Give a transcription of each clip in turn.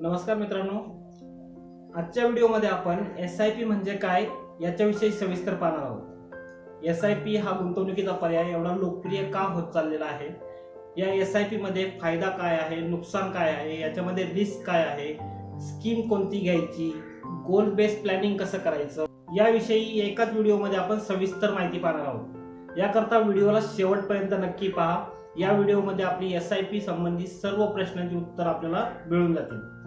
नमस्कार मित्रांनो. आजच्या व्हिडिओमध्ये आपण एस आय पी म्हणजे काय याच्याविषयी सविस्तर पाहणार आहोत. एस आय पी हा गुंतवणुकीचा पर्याय एवढा लोकप्रिय का होत चाललेला आहे? या एस आय पी मध्ये फायदा काय आहे? नुकसान काय आहे? याच्यामध्ये रिस्क काय आहे? स्कीम कोणती घ्यायची? गोल बेस्ड प्लॅनिंग कसं करायचं? याविषयी एकाच व्हिडिओमध्ये आपण सविस्तर माहिती पाहणार आहोत. याकरता व्हिडिओला शेवटपर्यंत नक्की पहा. या व्हिडिओमध्ये आपली एस आय पी संबंधित सर्व प्रश्नांची उत्तर आपल्याला मिळून जातील.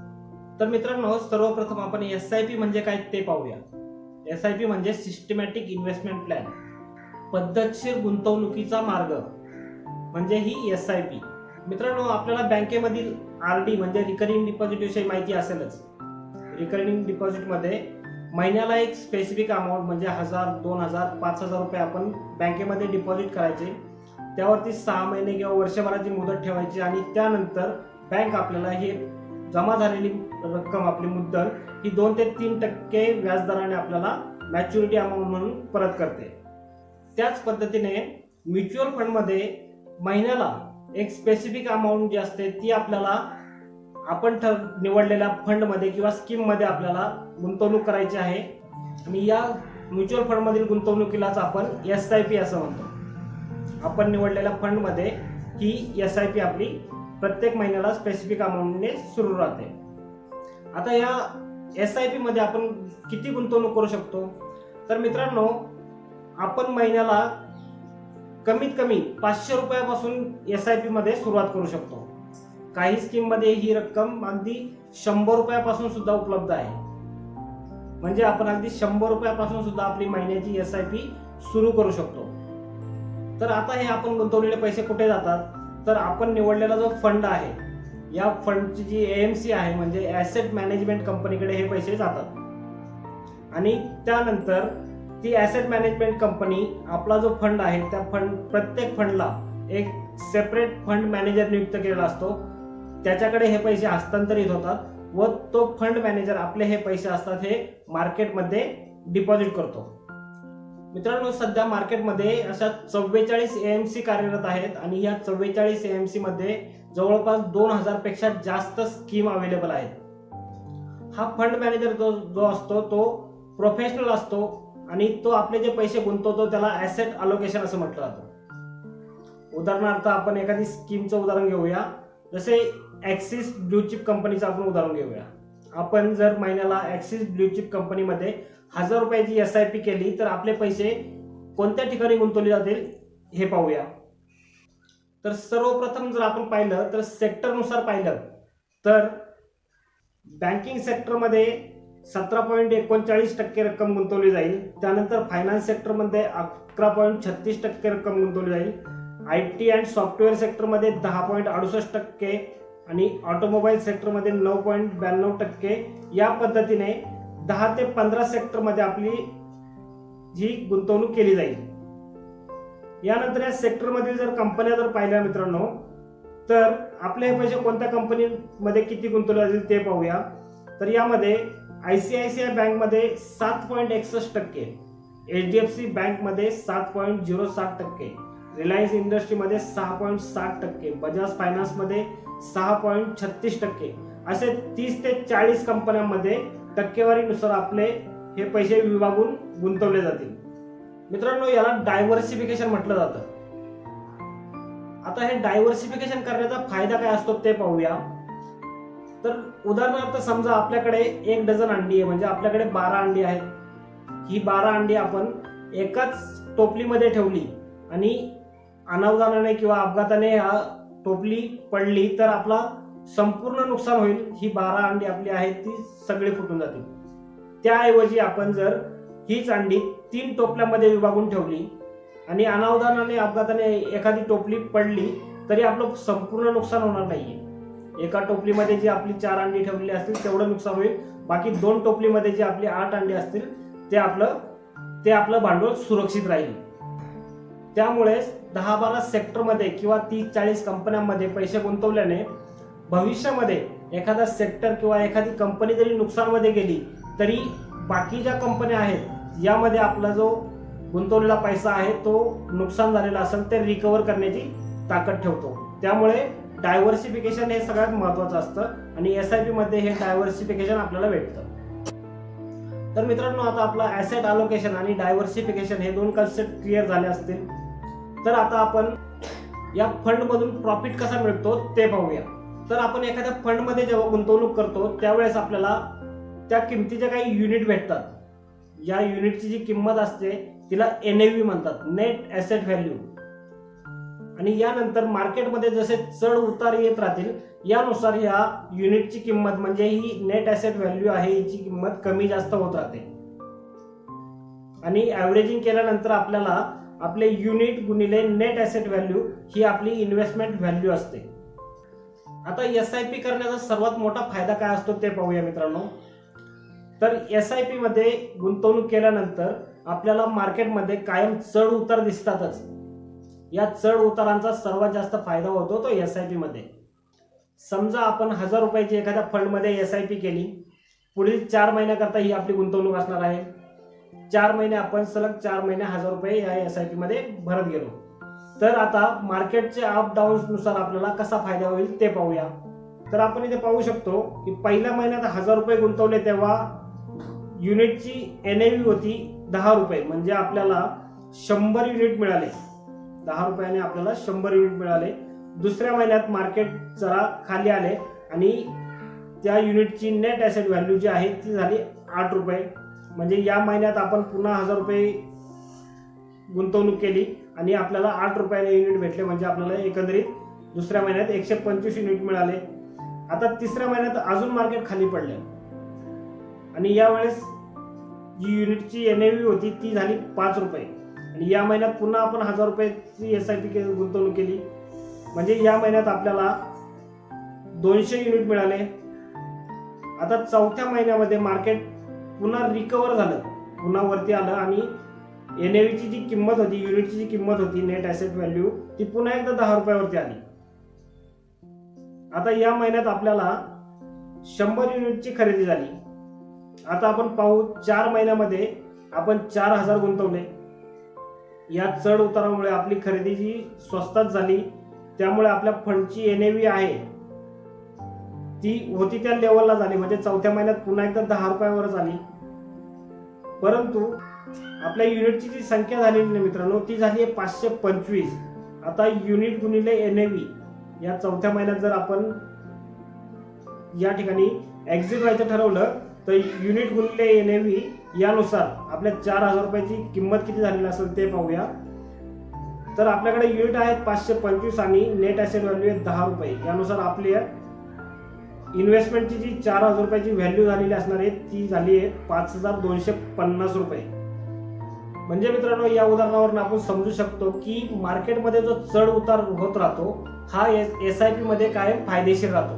तर मित्रांनो सर्वप्रथम आपण एस आय पी म्हणजे काय ते पाहूया एस आय पी म्हणजे सिस्टमॅटिक इन्व्हेस्टमेंट प्लॅन पद्धतशीर गुंतवणुकीचा मार्ग. म्हणजे ही एस आय पी मित्रांनो आपल्याला बँकेमधील आर डी म्हणजे रिकरिंग डिपॉझिट विषयी माहिती असेलच. रिकरिंग डिपॉझिटमध्ये महिन्याला एक स्पेसिफिक अमाऊंट म्हणजे हजार दोन हजार पाच हजार रुपये आपण बँकेमध्ये डिपॉझिट करायचे. त्यावरती सहा महिने किंवा वर्षभराची मुदत ठेवायची आणि त्यानंतर बँक आपल्याला हे जमा झालेली रक्कम आपली मुद्दल ही दोन ते तीन टक्के व्याजदराने आपल्याला मॅच्युरिटी अमाऊंट म्हणून परत करते. त्याच पद्धतीने म्युच्युअल फंडमध्ये महिन्याला एक स्पेसिफिक अमाऊंट जी असते ती आपल्याला आपण ठर निवडलेल्या फंडमध्ये किंवा स्कीममध्ये आपल्याला गुंतवणूक करायची आहे. आणि या म्युच्युअल फंडमधील गुंतवणुकीलाच आपण एस आय पी असं म्हणतो. आपण निवडलेल्या फंडमध्ये ही एस आय पी आपली प्रत्येक महिन्याला स्पेसिफिक अमाऊंटने सुरू राहते. आता या एस आय पी मध्ये आपण किती गुंतवणूक करू शकतो? तर मित्रांनो आपण महिन्याला कमीत कमी पाचशे रुपयापासून एस आय पी मध्ये सुरुवात करू शकतो. काही स्कीममध्ये ही रक्कम अगदी शंभर रुपयापासून सुद्धा उपलब्ध आहे. म्हणजे आपण अगदी शंभर रुपयापासून सुद्धा आपली महिन्याची एस आय पी सुरू करू शकतो. तर आता हे आपण गुंतवलेले पैसे कुठे जातात? तर आपण निवडलेला जो फंड आहे या फंडची जी एम सी आहे म्हणजे ॲसेट मॅनेजमेंट कंपनीकडे हे पैसे जातात. आणि त्यानंतर ती ॲसेट मॅनेजमेंट कंपनी आपला जो फंड आहे त्या फंड प्रत्येक फंडला एक सेपरेट फंड मॅनेजर नियुक्त केलेला असतो. त्याच्याकडे हे पैसे हस्तांतरित होतात व तो फंड मॅनेजर आपले हे पैसे असतात हे मार्केटमध्ये डिपॉझिट करतो. मित्रांनो सध्या मार्केटमध्ये अशा चव्वेचाळीस एम सी कार्यरत आहेत आणि या चव्वेचाळीस एम सी मध्ये जवळपास दोन हजारपेक्षा जास्त स्कीम अवेलेबल आहेत. हा फंड मॅनेजर जो जो असतो तो प्रोफेशनल असतो आणि तो आपले जे पैसे गुंतवतो त्याला ऍसेट अलोकेशन असं म्हटलं जातं. उदाहरणार्थ आपण एखादी स्कीमचं उदाहरण घेऊया. जसे ॲक्सिस ब्ल्यूचिप कंपनीचं आपण उदाहरण घेऊया. आपण जर महिन्याला ॲक्सिस ब्ल्यूचिप कंपनीमध्ये हजार रुपयाची एस आय पी केली तर आपले पैसे कोणत्या ठिकाणी गुंतवले जातील हे पाहूया. तर सर्वप्रथम जर आपण पाहिलं तर सेक्टरनुसार पाहिलं तर बँकिंग सेक्टरमध्ये सतरा पॉईंट एकोणचाळीस टक्के रक्कम गुंतवली जाईल. त्यानंतर फायनान्स सेक्टरमध्ये अकरा पॉईंट छत्तीस टक्के रक्कम गुंतवली जाईल. आय टी अँड सॉफ्टवेअर सेक्टरमध्ये दहा पॉईंट अडुसष्ट टक्के आणि ऑटोमोबाईल सेक्टरमध्ये नऊ पॉईंट ब्याण्णव टक्के या पद्धतीने दहा ते पंधरा सेक्टरमध्ये आपली जी गुंतवणूक केली जाईल. यानंतर या सेक्टरमधील जर कंपन्या जर पाहिल्या मित्रांनो तर आपले हे पैसे कोणत्या कंपनीमध्ये किती गुंतवले जातील ते पाहूया. तर यामध्ये I C I C I बँकमध्ये सात पॉईंट एकसष्ट टक्के एच डी एफ सी बँकमध्ये सात पॉईंट झिरो सात टक्के रिलायन्स इंडस्ट्रीमध्ये सहा पॉईंट साठ टक्के बजाज फायनान्समध्ये सहा पॉईंट छत्तीस टक्के असे तीस ते चाळीस कंपन्यांमध्ये टक्केवारीनुसार आपले हे पैसे विभागून गुंतवले जातील. मित्रांनो याला डायव्हर्सिफिकेशन म्हटलं जातं. आता हे डायव्हर्सिफिकेशन करण्याचा फायदा काय असतो ते पाहूया. तर उदाहरणार्थ समजा आपल्याकडे एक डझन अंडी आहे म्हणजे आपल्याकडे बारा अंडी आहेत. ही बारा अंडी आपण एकाच टोपलीमध्ये ठेवली आणि अनावधानाने किंवा अपघाताने हा टोपली पडली तर आपला संपूर्ण नुकसान होईल ही बारा अंडी आपली आहेत ती सगळी फुटून जातील. त्याऐवजी आपण जर हीच अंडी तीन टोपल्यामध्ये विभागून ठेवली आणि अनावधानाने अपघाताने एखादी टोपली पडली तरी आपलं संपूर्ण नुकसान होणार नाहीये. एका टोपलीमध्ये जी आपली चार अंडी ठेवलेली असतील तेवढं नुकसान होईल. बाकी दोन टोपलीमध्ये जी आपली आठ अंडी असतील ते आपलं ते आपलं भांडवल सुरक्षित राहील. त्यामुळेच दहा बारा सेक्टरमध्ये किंवा तीस चाळीस कंपन्यांमध्ये पैसे गुंतवल्याने भविष्यामध्ये एखादा सेक्टर किंवा एखादी कंपनी जरी नुकसानमध्ये गेली तरी बाकी ज्या कंपन्या आहेत यामध्ये आपला जो गुंतवलेला पैसा आहे तो नुकसान झालेला असेल ते रिकवर करण्याची ताकद ठेवतो. त्यामुळे डायव्हर्सिफिकेशन हे सगळ्यात महत्वाचं असतं आणि एस आय पी मध्ये हे डायव्हर्सिफिकेशन आपल्याला भेटतं. तर मित्रांनो आता आपला ॲसेट अलोकेशन आणि डायव्हर्सिफिकेशन हे दोन कन्सेप्ट क्लिअर झाले असतील. तर आता आपण या फंड मधून प्रॉफिट कसा मिळतो ते पाहूया. तर आपण एखाद्या फंडमध्ये जेव्हा गुंतवणूक करतो त्यावेळेस आपल्याला त्या किमतीच्या काही युनिट भेटतात. या युनिटची जी किंमत असते तिला एनएव्ही म्हणतात नेट ऍसेट व्हॅल्यू आणि यानंतर मार्केटमध्ये जसे चढ उतार येत राहतील यानुसार या युनिटची किंमत म्हणजे ही नेट ॲसेट व्हॅल्यू आहे याची किंमत कमी जास्त होत राहते. आणि ॲव्हरेजिंग केल्यानंतर आपल्याला आपले युनिट गुणिले नेट ॲसेट व्हॅल्यू ही आपली इन्व्हेस्टमेंट व्हॅल्यू असते. आता एस आय पी करण्याचा सर्वात मोठा फायदा काय असतो ते पाहूया मित्रांनो. तर एस आय पी मध्ये गुंतवणूक केल्यानंतर आपल्याला मार्केटमध्ये कायम चढ उतार दिसतातच. या चढ उतारांचा सर्वात जास्त फायदा होतो तो एस आय पी मध्ये. समजा आपण हजार रुपयाची एखाद्या फंडमध्ये एस आय पी केली पुढील चार महिन्याकरता ही आपली गुंतवणूक असणार आहे. चार महिने आपण सलग चार महिने हजार रुपये या एस आय पी मध्ये भरत गेलो. तर आता मार्केटचे अप डाऊन्सनुसार आपल्याला कसा फायदा होईल ते पाहूया. तर आपण इथे पाहू शकतो की पहिल्या महिन्यात हजार रुपये गुंतवले तेव्हा युनिटची एन होती दहा रुपये. म्हणजे आपल्याला शंभर युनिट मिळाले. दहा रुपयाने आपल्याला शंभर युनिट मिळाले. दुसऱ्या महिन्यात मार्केट जरा खाली आले आणि त्या युनिटची नेट ॲसेट व्हॅल्यू जी आहे ती झाली आठ रुपये. म्हणजे या महिन्यात आपण पुन्हा हजार रुपये गुंतवणूक केली. आणि आपल्याला आठ रुपयाने युनिट भेटले म्हणजे आपल्याला एकंदरीत दुसऱ्या महिन्यात एकशे पंचवीस युनिट मिळाले. आता तिसऱ्या महिन्यात अजून मार्केट खाली पडले आणि यावेळेस जी युनिटची एन होती ती झाली पाच रुपये. आणि या महिन्यात पुन्हा आपण हजार रुपयाची एस आय पी गुंतवणूक केली. म्हणजे या महिन्यात आपल्याला दोनशे युनिट मिळाले. आता चौथ्या महिन्यामध्ये मार्केट पुन्हा रिकवर झालं. पुन्हा वरती आलं आणि एन ची जी किंमत होती युनिटची जी किंमत होती नेट ॲसेट व्हॅल्यू ती पुन्हा एकदा दहा रुपयावरती आली. आता या महिन्यात आपल्याला शंभर युनिटची खरेदी झाली. आता आपण पाहू चार महिन्यामध्ये आपण चार हजार गुंतवले. या चढ उतारामुळे आपली खरेदी जी स्वस्तात झाली त्यामुळे आपल्या फंडची एन आहे ती होती त्या लेवलला झाली. म्हणजे चौथ्या महिन्यात पुन्हा एकदा दहा रुपयावरच आली. परंतु आपल्या युनिटची जी संख्या झालेली आहे मित्रांनो ती झाली आहे पाचशे पंचवीस. आता युनिट गुणिले एन या चौथ्या महिन्यात जर आपण या ठिकाणी एक्झिट व्हायचं ठरवलं तर युनिट गुणिले एन यानुसार आपल्या चार हजार रुपयाची किंमत किती झालेली असेल ते पाहूया. तर आपल्याकडे युनिट आहेत पाचशे पंचवीस आणि नेट ॲसेट व्हॅल्यू आहे दहा रुपये. यानुसार आपली इन्व्हेस्टमेंटची जी चार हजार रुपयाची व्हॅल्यू झालेली असणार आहे ती झाली आहे पाच हजार दोनशे पन्नास रुपये. म्हणजे मित्रांनो या उदाहरणावरून आपण समजू शकतो की मार्केटमध्ये जो चढ उतार होत राहतो हा एस आय पी मध्ये कायम फायदेशीर राहतो.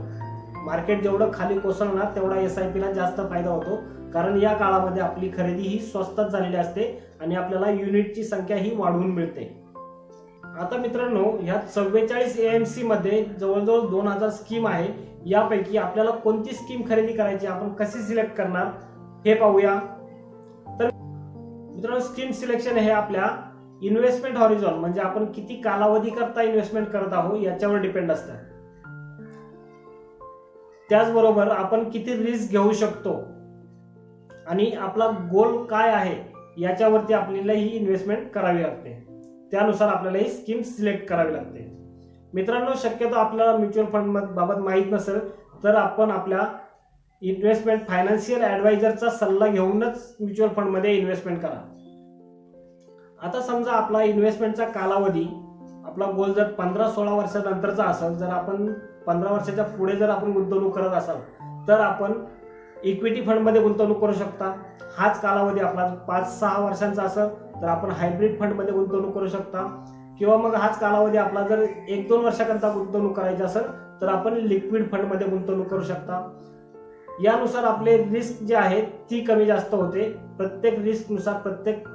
मार्केट जेवढं खाली कोसळणार तेवढा एस आय पीला जास्त फायदा होतो. कारण या काळामध्ये आपली खरेदी ही स्वस्तात झालेली असते आणि आपल्याला युनिटची संख्या ही वाढवून मिळते. आता मित्रांनो ह्या चव्वेचाळीस सी मध्ये जवळजवळ दोन हजार स्कीम आहे. यापैकी आपल्याला कोणती स्कीम खरेदी करायची आपण कशी सिलेक्ट करणार हे पाहूया. मित्रांनो स्कीम सिलेक्शन हे आपल्या इन्व्हेस्टमेंट हॉरिझॉन म्हणजे आपण किती कालावधी करता इन्व्हेस्टमेंट करत आहोत याच्यावर डिपेंड असतं. त्याचबरोबर आपण किती रिस्क घेऊ शकतो आणि आपला गोल काय आहे याच्यावरती आपल्याला ही इन्व्हेस्टमेंट करावी लागते. त्यानुसार आपल्याला ही स्कीम सिलेक्ट करावी लागते. मित्रांनो शक्यतो आपल्याला म्युच्युअल फंड बाबत माहीत नसेल तर आपण आपल्या इन्व्हेस्टमेंट फायनान्शियल ॲडवायझरचा सल्ला घेऊनच म्युच्युअल फंडमध्ये इन्व्हेस्टमेंट करा. आता समजा आपला इन्व्हेस्टमेंटचा कालावधी आपला गोल जर पंधरा सोळा वर्षानंतरचा असेल जर आपण पंधरा वर्षाच्या पुढे जर आपण गुंतवणूक करत असाल तर आपण इक्विटी फंडमध्ये गुंतवणूक करू शकता. हाच कालावधी आपला पाच सहा वर्षांचा असेल तर आपण हायब्रिड फंडमध्ये गुंतवणूक करू शकता. किंवा मग हाच कालावधी आपला जर एक दोन वर्षाकरता गुंतवणूक करायची असेल तर आपण लिक्विड फंडमध्ये गुंतवणूक करू शकता. यानुसार आपले रिस्क जे आहे ती कमी जास्त होते. प्रत्येक रिस्कनुसार प्रत्येक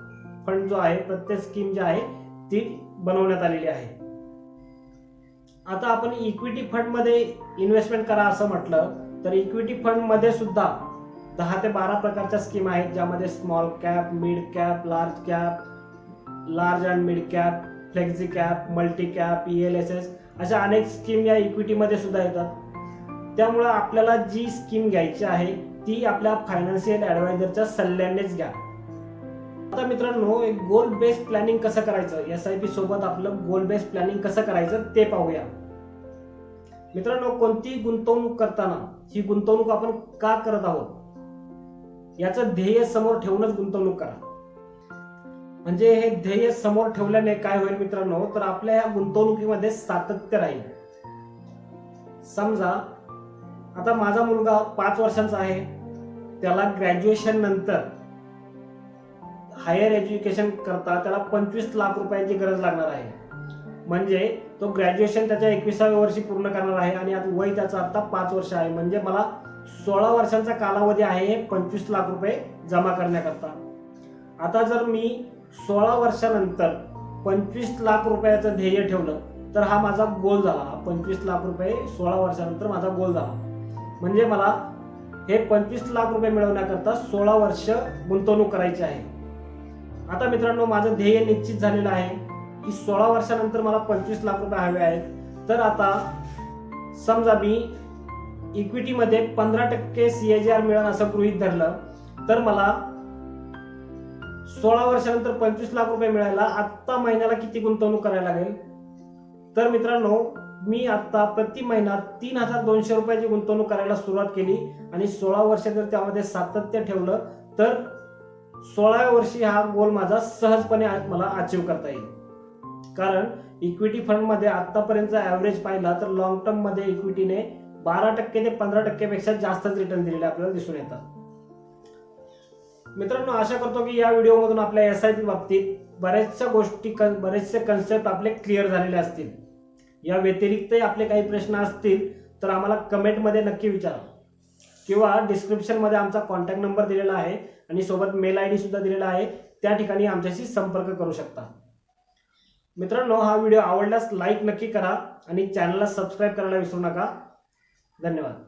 फंड जो आहे प्रत्येक स्कीम जी आहे ती बनवण्यात आलेली आहे. आता आपण इक्विटी फंडमध्ये इन्व्हेस्टमेंट करा असं म्हटलं तर इक्विटी फंडमध्ये सुद्धा दहा ते बारा प्रकारच्या स्कीम आहेत ज्यामध्ये small cap mid cap large cap large and mid cap flexi cap multi cap E L S S अशा अनेक स्कीम या इक्विटीमध्ये सुद्धा येतात. त्यामुळं आपल्याला जी स्कीम घ्यायची आहे ती आपल्या फायनान्शियल ॲडवायझरच्या सल्ल्यानेच घ्या. आता मित्रांनो एक गोल बेस्ड प्लॅनिंग कसं करायचं? एस आय पी सोबत आपलं गोल बेस्ड प्लॅनिंग कसं करायचं ते पाहूया. मित्रांनो कोणतीही गुंतवणूक करताना ही गुंतवणूक आपण का करत आहोत? याचं ध्येय समोर ठेवूनच गुंतवणूक करा. म्हणजे हे ध्येय समोर ठेवल्याने काय होईल मित्रांनो तर आपल्या ह्या गुंतवणुकीमध्ये सातत्य राहील. समजा आता माझा मुलगा पाच वर्षांचा आहे त्याला ग्रॅज्युएशन नंतर हायर एज्युकेशन करता त्याला पंचवीस लाख रुपयांची गरज लागणार आहे. म्हणजे तो ग्रॅज्युएशन त्याच्या एकविसाव्या वर्षी पूर्ण करणार आहे आणि आता वय त्याचं आता पाच वर्ष आहे. म्हणजे मला सोळा वर्षांचा कालावधी आहे हे पंचवीस लाख रुपये जमा करण्याकरता. आता जर मी सोळा वर्षानंतर पंचवीस लाख रुपयाचं ध्येय ठेवलं तर हा माझा गोल झाला. हा पंचवीस लाख रुपये सोळा वर्षानंतर माझा गोल झाला. म्हणजे मला हे पंचवीस लाख रुपये मिळवण्याकरता सोळा वर्ष गुंतवणूक करायची आहे. आता मित्रांनो माझं ध्येय निश्चित झालेलं आहे की सोळा वर्षानंतर मला पंचवीस लाख रुपये हवे आहेत. तर आता समजा मी इक्विटीमध्ये पंधरा टक्के सी ए जी आर मिळेल असं गृहीत धरलं तर मला सोळा वर्षानंतर पंचवीस लाख रुपये मिळायला आत्ता महिन्याला किती गुंतवणूक करायला लागेल? तर मित्रांनो मी आत्ता प्रति महिना तीन हजार दोनशे रुपयाची गुंतवणूक करायला सुरुवात केली आणि सोळा वर्ष जर त्यामध्ये सातत्य ठेवलं तर सोळाव्या वर्षी हा गोल माझा सहजपणे मला अचीव करता येईल. कारण इक्विटी फंडमध्ये आतापर्यंतचा ॲव्हरेज पाहिला तर लॉंग टर्ममध्ये इक्विटीने बारा टक्के ते पंधरा टक्केपेक्षा जास्तच रिटर्न दिलेले आपल्याला दिसून येतात. मित्रांनो आशा करतो की या व्हिडिओमधून आपल्या एस आय पी बाबतीत बऱ्याचशा गोष्टी कन- बरेचसे कन्सेप्ट आपले क्लिअर झालेले असतील. या व्यतिरिक्तही आपले काही प्रश्न असतील तर आम्हाला कमेंटमध्ये नक्की विचारा. किंवा डिस्क्रिप्शनमध्ये आमचा कॉन्टॅक्ट नंबर दिलेला आहे. आणि सोबत मेल आय डी सुद्धा दिलेला आहे. त्या ठिकाणी आमच्याशी संपर्क करू शकता. मित्रांनो हा व्हिडिओ आवडल्यास लाईक नक्की करा आणि चॅनलला सबस्क्राईब करायला विसरू नका. धन्यवाद.